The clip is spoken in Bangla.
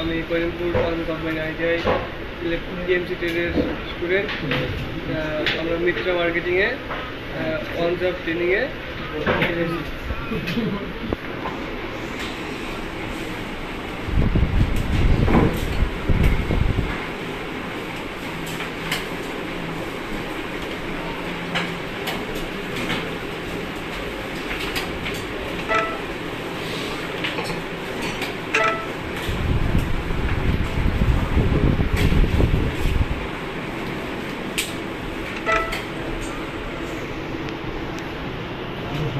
আমি Karimpur farm company ITI DMC ট্রেডের student আমরা মিত্র মার্কেটিংয়ে অন জব ট্রেনিংয়ে